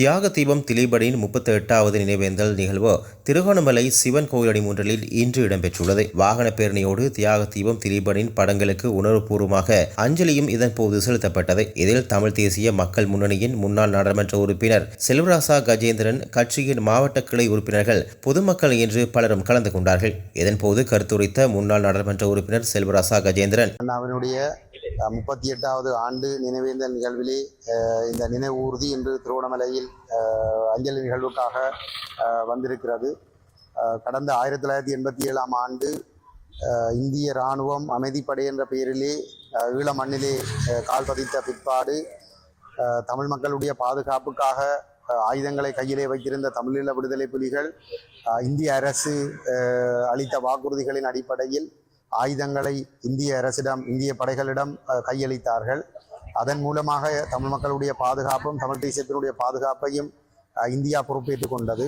தியாக தீபம் திலீபனின் முப்பத்தி எட்டாவது நினைவேந்தல் நிகழ்வு திருகோணமலை சிவன் கோயிலடி முன்றலில் இன்று இடம்பெற்றுள்ளது. வாகன பேரணியோடு தியாக தீபம் திலீபனின் படங்களுக்கு உணர்வுபூர்வமாக அஞ்சலியும் இதன்போது செலுத்தப்பட்டது. இதில் தமிழ் தேசிய மக்கள் முன்னணியின் முன்னாள் நாடாளுமன்ற உறுப்பினர் செல்வராசா கஜேந்திரன் கட்சியின் மாவட்ட கிளை உறுப்பினர்கள் பொதுமக்கள் என்று பலரும் கலந்து கொண்டார்கள். இதன்போது கருத்துரைத்த முன்னாள் நாடாளுமன்ற உறுப்பினர் செல்வராசா கஜேந்திரன். அவனுடைய முப்பத்தி எட்டாவது ஆண்டு நினைவேந்த நிகழ்விலே இந்த நினைவு ஊர்தி இன்று திருவண்ணாமலையில் அஞ்சலி நிகழ்வுக்காக வந்திருக்கிறது. கடந்த ஆயிரத்தி தொள்ளாயிரத்தி எண்பத்தி ஏழாம் ஆண்டு இந்திய இராணுவம் அமைதிப்படை என்ற பெயரிலே ஈழ மண்ணிலே கால் பதித்த பிற்பாடு தமிழ் மக்களுடைய பாதுகாப்புக்காக ஆயுதங்களை கையிலே வைத்திருந்த தமிழீழ விடுதலை புலிகள் இந்திய அரசு அளித்த வாக்குறுதிகளின் அடிப்படையில் ஆயுதங்களை இந்திய அரசிடம் இந்திய படைகளிடம் கையளித்தார்கள். அதன் மூலமாக தமிழ் மக்களுடைய பாதுகாப்பும் தமிழ் தேசியத்தினுடைய பாதுகாப்பையும் இந்தியா பொறுப்பேற்றுக் கொண்டது.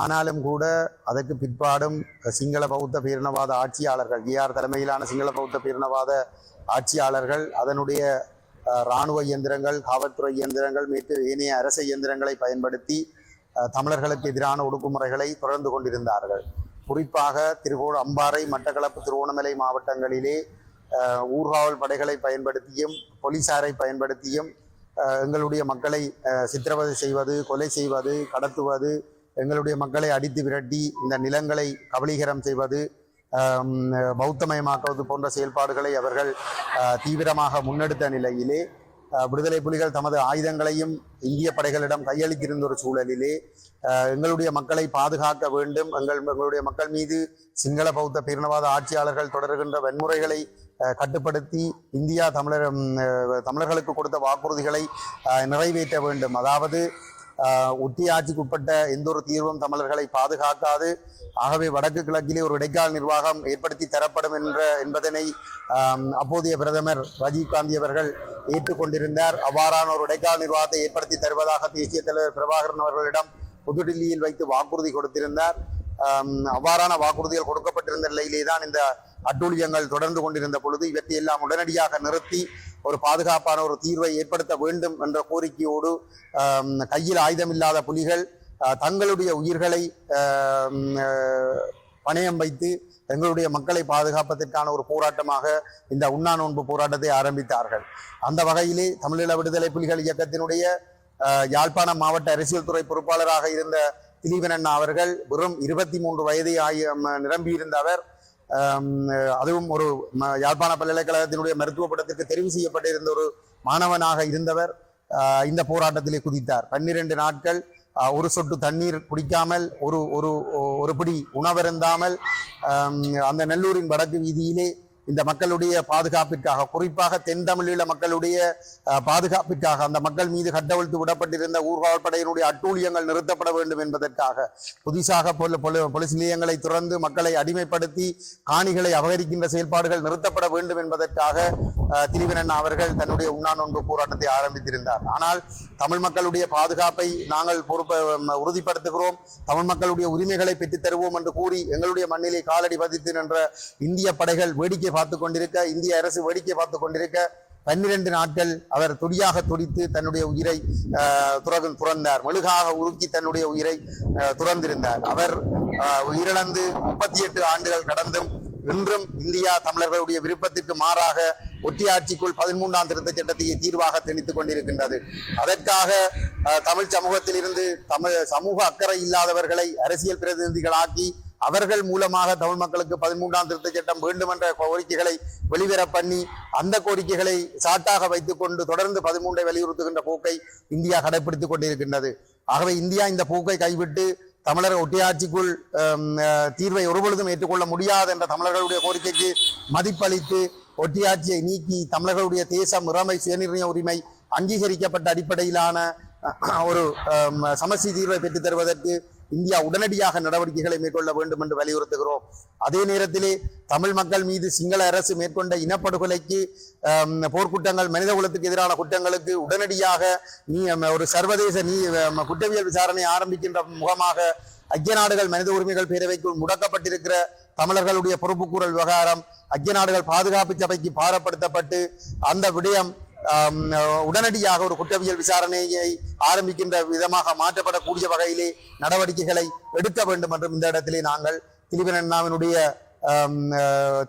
ஆனாலும் கூட அதற்கு பிற்பாடும் சிங்கள பௌத்த பேரினவாத ஆட்சியாளர்கள் ஏஆர் தலைமையிலான சிங்கள பௌத்த பேரினவாத ஆட்சியாளர்கள் அதனுடைய இராணுவ இயந்திரங்கள் காவல்துறை இயந்திரங்கள் மீட்டு ஏனைய அரச இயந்திரங்களை பயன்படுத்தி தமிழர்களுக்கு எதிரான ஒடுக்குமுறைகளை தொடர்ந்து கொண்டிருந்தார்கள். குறிப்பாக திருவோண அம்பாறை மட்டக்களப்பு திருவோணமலை மாவட்டங்களிலே ஊர்காவல் படைகளை பயன்படுத்தியும் போலீசாரை பயன்படுத்தியும் எங்களுடைய மக்களை சித்திரவதை செய்வது கொலை செய்வது கடத்துவது எங்களுடைய மக்களை அடித்து விரட்டி இந்த நிலங்களை கபலீகரம் செய்வது பௌத்தமயமாக்குவது போன்ற செயல்பாடுகளை அவர்கள் தீவிரமாக முன்னெடுத்த நிலையிலே விடுதலை புலிகள் தமது ஆயுதங்களையும் இந்திய படைகளிடம் கையளித்திருந்த ஒரு சூழலிலே எங்களுடைய மக்களை பாதுகாக்க வேண்டும். எங்கள் எங்களுடைய மக்கள் மீது சிங்கள பௌத்த பேரினவாத ஆட்சியாளர்கள் தொடர்கின்ற வன்முறைகளை அஹ், கட்டுப்படுத்தி இந்தியா தமிழர் தமிழர்களுக்கு கொடுத்த வாக்குறுதிகளை நிறைவேற்ற வேண்டும். அதாவது ஒட்டியாட்சிக்கு உட்பட்ட எந்த ஒரு தீர்வும் தமிழர்களை பாதுகாக்காது. ஆகவே வடக்கு கிழக்கிலே ஒரு இடைக்கால நிர்வாகம் ஏற்படுத்தி தரப்படும் என்ற என்பதனை அப்போதைய பிரதமர் ராஜீவ் காந்தி அவர்கள் ஏற்றுக்கொண்டிருந்தார் அவ்வாறான ஒரு இடைக்கால நிர்வாகத்தை ஏற்படுத்தி தருவதாக தேசிய தலைவர் பிரபாகரன் அவர்களிடம் புதுடில்லியில் வைத்து வாக்குறுதி கொடுத்திருந்தார். அவ்வாறான வாக்குறுதிகள் கொடுக்கப்பட்டிருந்த நிலையிலே தான் இந்த அட்டூழியங்கள் தொடர்ந்து கொண்டிருந்த பொழுது இவற்றையெல்லாம் உடனடியாக நிறுத்தி ஒரு பாதுகாப்பான ஒரு தீர்வை ஏற்படுத்த வேண்டும் என்ற கோரிக்கையோடு கையில் ஆயுதமில்லாத புலிகள் தங்களுடைய உயிர்களை பணயம் வைத்து எங்களுடைய மக்களை பாதுகாப்பதற்கான ஒரு போராட்டமாக இந்த உண்ணா நோன்பு போராட்டத்தை ஆரம்பித்தார்கள். அந்த வகையிலே தமிழீழ விடுதலை புலிகள் இயக்கத்தினுடைய யாழ்ப்பாணம் மாவட்ட அரசியல் துறை பொறுப்பாளராக இருந்த திலீபன் அண்ணா அவர்கள் வெறும் இருபத்தி மூன்று வயதை ஆகிய நிரம்பியிருந்த அவர் அதுவும் ஒரு ம- யாழ்ப்பாண பல்கலைக்கழகத்தினுடைய மருத்துவ படத்திற்கு தெரிவு செய்யப்பட்டிருந்த ஒரு மாணவனாக இருந்தவர் இந்த போராட்டத்திலே குதித்தார். பன்னிரண்டு நாட்கள் ஒரு சொட்டு தண்ணீர் குடிக்காமல் ஒரு ஒரு ஒரு பிடி உணவருந்தாமல் அந்த நெல்லூரின் வடக்கு வீதியிலே இந்த மக்களுடைய பாதுகாப்பிற்காக குறிப்பாக தென் தமிழீழ மக்களுடைய பாதுகாப்பிற்காக அந்த மக்கள் மீது கட்டவிழ்த்து விடப்பட்டிருந்த ஊர்காவல் படையினுடைய அட்டூழியங்கள் நிறுத்தப்பட வேண்டும் என்பதற்காக புதிசாக பொல- போலீஸ் நிலையங்களை துறந்து மக்களை அடிமைப்படுத்தி காணிகளை அபகரிக்கின்ற செயல்பாடுகள் நிறுத்தப்பட வேண்டும் என்பதற்காக திரிவனன் அவர்கள் தன்னுடைய உண்ணா நோன்பு போராட்டத்தை ஆரம்பித்திருந்தார். ஆனால் தமிழ் மக்களுடைய பாதுகாப்பை நாங்கள் பொறுப்ப உறுதிப்படுத்துகிறோம். தமிழ் மக்களுடைய உரிமைகளை பெற்றுத் தருவோம் என்று கூறி எங்களுடைய மண்ணிலே காலடி பதித்து நின்ற இந்திய படைகள் வேடிக்கை பார்த்து கொண்டிருக்க இந்திய அரசு வேடிக்கை பார்த்து கொண்டிருக்க பன்னிரண்டு நாட்கள் அவர் துடியாக துடித்து தன்னுடைய உயிரை துறகு துறந்தார். மெழுகாக உருக்கி தன்னுடைய உயிரை துறந்திருந்தார். அவர் உயிரிழந்து முப்பத்தி எட்டு ஆண்டுகள் கடந்தும் இன்றும் இந்தியா தமிழர்களுடைய விருப்பத்திற்கு மாறாக ஒட்டியாட்சிக்குள் பதிமூன்றாம் திருத்த சட்டத்தை தீர்வாக திணித்துக் கொண்டிருக்கின்றது. அதற்காக தமிழ் சமூகத்தில் இருந்து தமிழ் சமூக அக்கறை இல்லாதவர்களை அரசியல் பிரதிநிதிகளாக்கி அவர்கள் மூலமாக தமிழ் மக்களுக்கு பதிமூன்றாம் திருத்த சட்டம் வேண்டும் என்ற கோரிக்கைகளை வெளிவர பண்ணி அந்த கோரிக்கைகளை சாட்டாக வைத்துக் கொண்டு தொடர்ந்து பதிமூன்றை வலியுறுத்துகின்ற போக்கை இந்தியா கடைபிடித்துக் கொண்டிருக்கின்றது. ஆகவே இந்தியா இந்த போக்கை கைவிட்டு தமிழர் ஒட்டியாட்சிக்குள் அஹ், தீர்வை ஒருபொழுதும் ஏற்றுக்கொள்ள முடியாது என்ற தமிழர்களுடைய கோரிக்கைக்கு மதிப்பளித்து ஒட்டியாட்சியை நீக்கி தமிழர்களுடைய தேசம் இறமை சுயநிர்ணய உரிமை அங்கீகரிக்கப்பட்ட அடிப்படையிலான ஒரு சமஸ்தி தீர்வை பெற்றுத் தருவதற்கு இந்தியா உடனடியாக நடவடிக்கைகளை மேற்கொள்ள வேண்டும் என்று வலியுறுத்துகிறோம். அதே நேரத்திலே தமிழ் மக்கள் மீது சிங்கள அரசு மேற்கொண்ட இனப்படுகொலைக்கு போர்க்குற்றங்கள் மனித குலத்துக்கு எதிரான குற்றங்களுக்கு உடனடியாக நீ ஒரு சர்வதேச நீ குற்றவியல் விசாரணை ஆரம்பிக்கின்ற முகமாக ஐக்கிய நாடுகள் மனித உரிமைகள் பேரவைக்குள் முடக்கப்பட்டிருக்கிற தமிழர்களுடைய பொறுப்புக்கூறல் விவகாரம் ஐக்கிய நாடுகள் பாதுகாப்பு சபைக்கு பாரப்படுத்தப்பட்டு அந்த விடயம் உடனடியாக ஒரு குற்றவியல் விசாரணையை ஆரம்பிக்கின்ற விதமாக மாற்றப்படக்கூடிய வகையிலே நடவடிக்கைகளை எடுக்க வேண்டும் என்றும் இந்த இடத்திலே நாங்கள் திலீபன் அண்ணாவினுடைய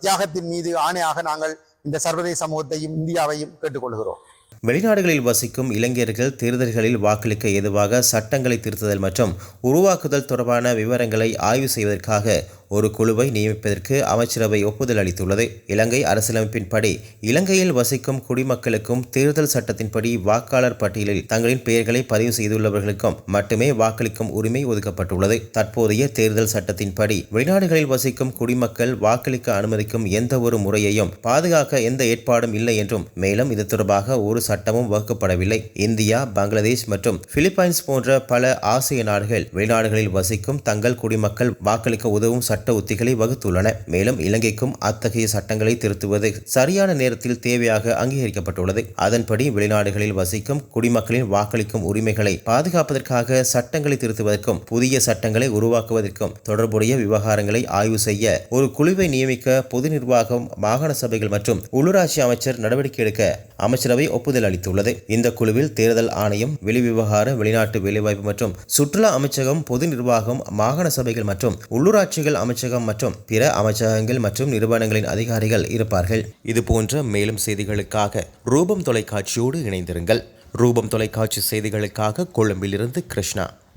தியாகத்தின் மீது ஆணையாக நாங்கள் இந்த சர்வதேச சமூகத்தையும் இந்தியாவையும் கேட்டுக்கொள்கிறோம். வெளிநாடுகளில் வசிக்கும் இளைஞர்கள் தேர்தல்களில் வாக்களிக்க ஏதுவாக சட்டங்களை திருத்துதல் மற்றும் உருவாக்குதல் தொடர்பான விவரங்களை ஆய்வு செய்வதற்காக ஒரு குழுவை நியமிப்பதற்கு அமைச்சரவை ஒப்புதல் அளித்துள்ளது. இலங்கை அரசியலமைப்பின்படி இலங்கையில் வசிக்கும் குடிமக்களுக்கும் தேர்தல் சட்டத்தின்படி வாக்காளர் பட்டியலில் தங்களின் பெயர்களை பதிவு செய்துள்ளவர்களுக்கும் மட்டுமே வாக்களிக்கும் உரிமை ஒதுக்கப்பட்டுள்ளது. தற்போதைய தேர்தல் சட்டத்தின்படி வெளிநாடுகளில் வசிக்கும் குடிமக்கள் வாக்களிக்க அனுமதிக்கும் எந்த ஒரு முறையையும் பாதுகாக்க எந்த ஏற்பாடும் இல்லை என்றும் மேலும் இது தொடர்பாக ஒரு சட்டமும் வகுக்கப்படவில்லை. இந்தியா பங்களாதேஷ் மற்றும் பிலிப்பைன்ஸ் போன்ற பல ஆசிய நாடுகள் வெளிநாடுகளில் வசிக்கும் தங்கள் குடிமக்கள் வாக்களிக்க உதவும் சட்ட உத்திகளை வகுத்துள்ளன. மேலும் இலங்கைக்கும் அத்தகைய சட்டங்களை திருத்துவது சரியான நேரத்தில் தேவையாக அங்கீகரிக்கப்பட்டுள்ளது. அதன்படி வெளிநாடுகளில் வசிக்கும் குடிமக்களின் வாக்களிக்கும் உரிமைகளை பாதுகாப்பதற்காக சட்டங்களை திருத்துவதற்கும் புதிய சட்டங்களை உருவாக்குவதற்கும் தொடர்புடைய விவகாரங்களை ஆய்வு செய்ய ஒரு குழுவை நியமிக்க பொது நிர்வாகம் மாகாண சபைகள் மற்றும் உள்ளூராட்சி அமைச்சர் நடவடிக்கை எடுக்க அமைச்சரவை ஒப்புதல் அளித்துள்ளது. இந்த குழுவில் தேர்தல் ஆணையம் வெளிவிவகார வெளிநாட்டு வேலைவாய்ப்பு மற்றும் சுற்றுலா அமைச்சகம் பொது நிர்வாகம் மாகாண சபைகள் மற்றும் உள்ளூராட்சிகள் அமைச்சகம் மற்றும் பிற அமைச்சகங்கள் மற்றும் நிறுவனங்களின் அதிகாரிகள் இருப்பார்கள். இது போன்ற மேலும் செய்திகளுக்காக ரூபம் தொலைக்காட்சியோடு இணைந்திருங்கள். ரூபம் தொலைக்காட்சி செய்திகளுக்காக கொழும்பிலிருந்து கிருஷ்ணா.